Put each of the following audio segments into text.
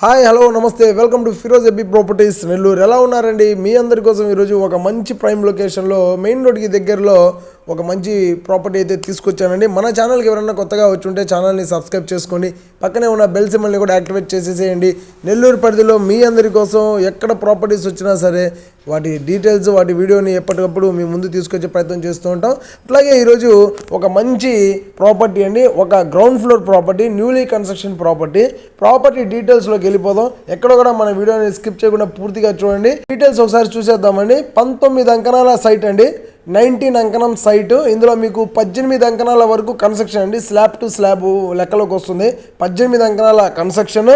Hi hello namaste. Welcome to Firoz AB properties. Nellore. ఎలా ఉన్నారండి? మీ అందరి కోసం ఈరోజు ఒక మంచి ప్రైమ్ లొకేషన్లో మెయిన్ రోడ్కి దగ్గరలో ఒక మంచి ప్రాపర్టీ అయితే తీసుకొచ్చానండి. మన ఛానల్కి ఎవరైనా కొత్తగా వచ్చి ఉంటే ఛానల్ని సబ్స్క్రైబ్ చేసుకోండి పక్కనే ఉన్న బెల్ సింబల్ని కూడా యాక్టివేట్ చేసేసేయండి. నెల్లూరు పరిధిలో మీ అందరి కోసం ఎక్కడ ప్రాపర్టీస్ వచ్చినా సరే వాటి డీటెయిల్స్ వాటి వీడియోని ఎప్పటికప్పుడు మీ ముందు తీసుకొచ్చే ప్రయత్నం చేస్తూ ఉంటాం. అట్లాగే ఈరోజు ఒక మంచి ప్రాపర్టీ అండి. ఒక ground floor property newly construction property. Property డీటెయిల్స్లోకి వెళ్ళిపోదాం. ఎక్కడ కూడా మన వీడియోని స్కిప్ చేయకుండా పూర్తిగా చూడండి. డీటెయిల్స్ ఒకసారి చూసేద్దామండి. పంతొమ్మిది అంకణాల సైట్ అండి. నైన్టీన్ అంకణం సైట్. ఇందులో మీకు పద్దెనిమిది అంకణాల వరకు కన్స్ట్రక్షన్ అండి. స్లాబ్ టు స్లాబ్ లెక్కలోకి వస్తుంది. పద్దెనిమిది అంకణాల కన్స్ట్రక్షన్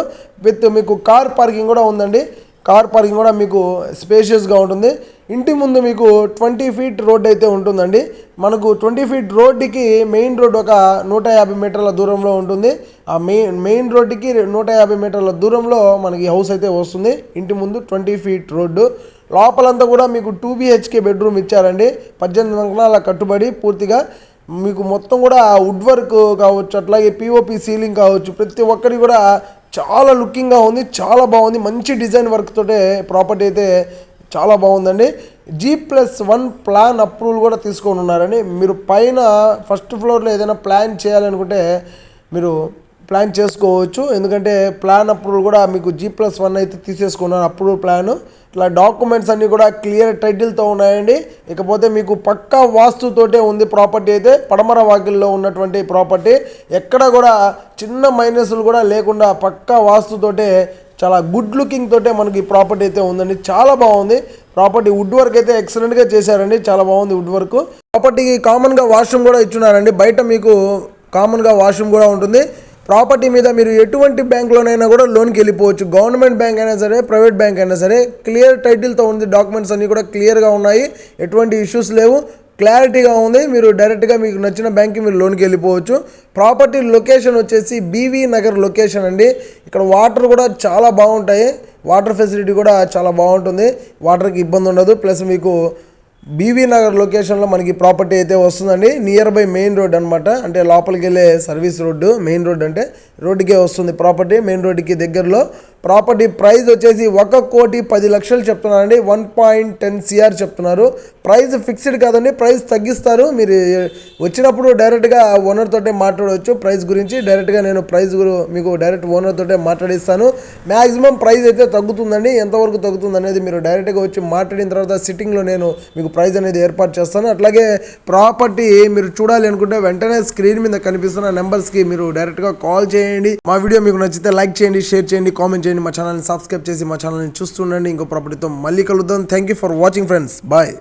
విత్ మీకు కార్ పార్కింగ్ కూడా ఉందండి. కార్ పార్కింగ్ కూడా మీకు స్పేషియస్గా ఉంటుంది. ఇంటి ముందు మీకు ట్వంటీ ఫీట్ రోడ్ అయితే ఉంటుందండి. మనకు ట్వంటీ ఫీట్ రోడ్డుకి మెయిన్ రోడ్ ఒక నూట యాభై మీటర్ల దూరంలో ఉంటుంది. ఆ మెయిన్ మెయిన్ రోడ్డుకి నూట యాభై మీటర్ల దూరంలో మనకి హౌస్ అయితే వస్తుంది. ఇంటి ముందు ట్వంటీ ఫీట్ రోడ్డు. లోపలంతా కూడా మీకు టూ బిహెచ్కే బెడ్రూమ్ ఇచ్చారండి. పద్దెనిమిది వంకణాల కట్టుబడి పూర్తిగా మీకు మొత్తం కూడా వుడ్ వర్క్ కావచ్చు అట్లాగే పిఓపి సీలింగ్ కావచ్చు ప్రతి ఒక్కరి కూడా చాలా లుకింగ్గా ఉంది చాలా బాగుంది. మంచి డిజైన్ వర్క్ తోటే ప్రాపర్టీ అయితే చాలా బాగుందండి. G plus one plan approval కూడా తీసుకొని ఉన్నారని మీరు పైన ఫస్ట్ ఫ్లోర్లో ఏదైనా ప్లాన్ చేయాలనుకుంటే మీరు ప్లాన్ చేసుకోవచ్చు. ఎందుకంటే ప్లాన్ అప్రూవల్ కూడా మీకు జీ ప్లస్ వన్ అయితే తీసేసుకున్నారు అప్రూవల్ ప్లాన్ ఇట్లా డాక్యుమెంట్స్ అన్నీ కూడా క్లియర్ టైటిల్తో ఉన్నాయండి. ఇకపోతే మీకు పక్కా వాస్తుతోటే ఉంది ప్రాపర్టీ అయితే పడమర వాకిల్లో ఉన్నటువంటి ప్రాపర్టీ ఎక్కడ కూడా చిన్న మైనస్లు కూడా లేకుండా పక్కా వాస్తుతోటే చాలా గుడ్ లుకింగ్ తోటే మనకి ప్రాపర్టీ అయితే ఉందండి. చాలా బాగుంది. ప్రాపర్టీ వుడ్ వర్క్ అయితే ఎక్సలెంట్గా చేశారండి. చాలా బాగుంది వుడ్ వర్క్ ప్రాపర్టీకి కామన్గా వాష్రూమ్ కూడా ఇచ్చున్నారండి. బయట మీకు కామన్గా వాష్రూమ్ కూడా ఉంటుంది. ప్రాపర్టీ మీద మీరు ఎటువంటి బ్యాంక్లోనైనా కూడా లోన్కి వెళ్ళిపోవచ్చు. గవర్నమెంట్ బ్యాంక్ అయినా సరే ప్రైవేట్ బ్యాంక్ అయినా సరే క్లియర్ టైటిల్తో ఉంది డాక్యుమెంట్స్ అన్నీ కూడా క్లియర్గా ఉన్నాయి. ఎటువంటి ఇష్యూస్ లేవు. క్లారిటీగా ఉంది. మీరు డైరెక్ట్గా మీకు నచ్చిన బ్యాంక్కి మీరు లోన్కి వెళ్ళిపోవచ్చు. ప్రాపర్టీ లొకేషన్ వచ్చేసి బీవీ నగర్ లొకేషన్ అండి. ఇక్కడ వాటర్ కూడా చాలా బాగుంటాయి. వాటర్ ఫెసిలిటీ కూడా చాలా బాగుంటుంది. వాటర్కి ఇబ్బంది ఉండదు. ప్లస్ మీకు బీవీ నగర్ లొకేషన్లో మనకి ప్రాపర్టీ అయితే వస్తుందండి. నియర్ బై మెయిన్ రోడ్ అనమాట అంటే లోపలికి వెళ్ళే సర్వీస్ రోడ్డు మెయిన్ రోడ్ అంటే రోడ్డుకే వస్తుంది ప్రాపర్టీ. మెయిన్ రోడ్డుకి దగ్గరలో ప్రాపర్టీ ప్రైస్ వచ్చేసి ఒక కోటి పది లక్షలు చెప్తున్నారండి. వన్ పాయింట్ టెన్ సిఆర్ చెప్తున్నారు. ప్రైస్ ఫిక్స్డ్ కాదండి. ప్రైస్ తగ్గిస్తారు. మీరు వచ్చినప్పుడు డైరెక్ట్గా ఓనర్ తోటే మాట్లాడవచ్చు. ప్రైస్ గురించి డైరెక్ట్గా నేను ప్రైస్ గురు- మీకు డైరెక్ట్ ఓనర్ తోటే మాట్లాడిస్తాను. మ్యాక్సిమం ప్రైస్ అయితే తగ్గుతుందండి. ఎంతవరకు తగ్గుతుంది అనేది మీరు డైరెక్ట్గా వచ్చి మాట్లాడిన తర్వాత సిట్టింగ్లో నేను మీకు ప్రైస్ అనేది ఏర్పాటు చేస్తాను. అట్లాగే ప్రాపర్టీ మీరు చూడాలి అనుకుంటే వెంటనే స్క్రీన్ మీద కనిపిస్తున్న నెంబర్స్కి మీరు డైరెక్ట్గా కాల్ చేయండి. మా వీడియో మీకు నచ్చితే లైక్ చేయండి షేర్ చేయండి కామెంట్ చేయండి మా ఛానల్ని సబ్స్క్రైబ్ చేసి మా ఛానల్ని చూస్తుండండి ఇంకో ప్రాపర్టీతో మళ్ళీ కలుద్దాం. Thank you for watching friends bye